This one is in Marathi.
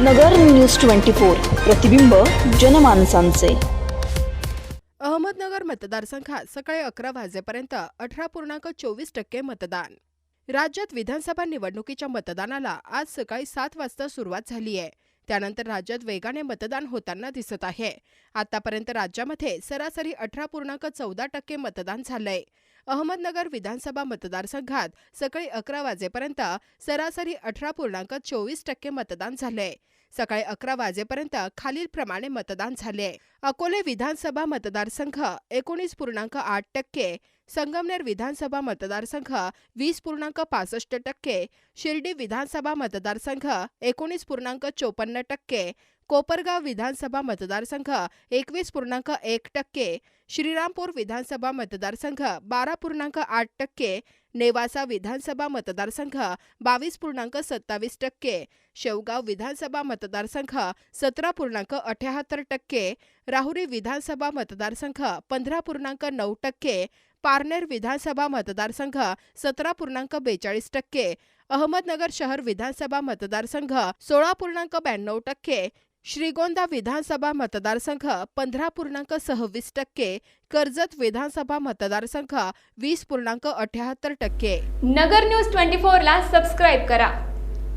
नगर न्यूज ट्वेंटी फोर प्रतिबिंब जनमानसांचे. अहमदनगर मतदारसंघात सकाळी अकरा वाजेपर्यंत अठरा पूर्णांक चोवीस टक्के मतदान. राज्यात विधानसभा निवडणुकीच्या मतदानाला आज सकाळी सात वाजता सुरुवात झाली आहे. त्यानंतर राज्यात वेगाने मतदान होताना दिसत आहे. आतापर्यंत राज्यामध्ये सरासरी अठरा पूर्णांक चौदा टक्के मतदान झालंय. अहमदनगर विधानसभा मतदारसंघात सकाळी अकरा वाजेपर्यंत सरासरी अठरा पूर्णांक चोवीस टक्के मतदान झालंय. सकाळी अकरा वाजेपर्यंत खालीलप्रमाणे मतदान झाले अकोले विधानसभा मतदारसंघ एकोणीस पूर्णांक आठ टक्के संगमनेर विधानसभा मतदारसंघ वीस पूर्णांक पासष्ट टक्के, शिर्डी विधानसभा मतदारसंघ एकोणीस पूर्णांक चोपन्न टक्के, कोपरगाव विधानसभा मतदारसंघ एकवीस पूर्णांक एक टक्के, श्रीरामपूर विधानसभा मतदारसंघ बारा पूर्णांक आठ टक्के, नेवासा विधानसभा मतदारसंघ बावीस पूर्णांक सत्तावीस टक्के, शेवगाव विधानसभा मतदारसंघ सतरा पूर्णांक अठ्याहत्तर टक्के, राहुरी विधानसभा मतदारसंघ पंधरा पूर्णांक नऊ टक्के पारनेर विधानसभा मतदारसंघ सतरा पूर्णांक बेचाळीस टक्के अहमदनगर शहर विधानसभा मतदारसंघ सोळा पूर्णांक ब्याण्णव टक्के श्रीगोंदा विधानसभा मतदारसंघ पंधरा पूर्णांक सव्वीस टक्के कर्जत विधानसभा मतदारसंघ वीस पूर्णांक अठ्याहत्तर टक्के. नगर न्यूज ट्वेंटी ला सबस्क्राईब करा.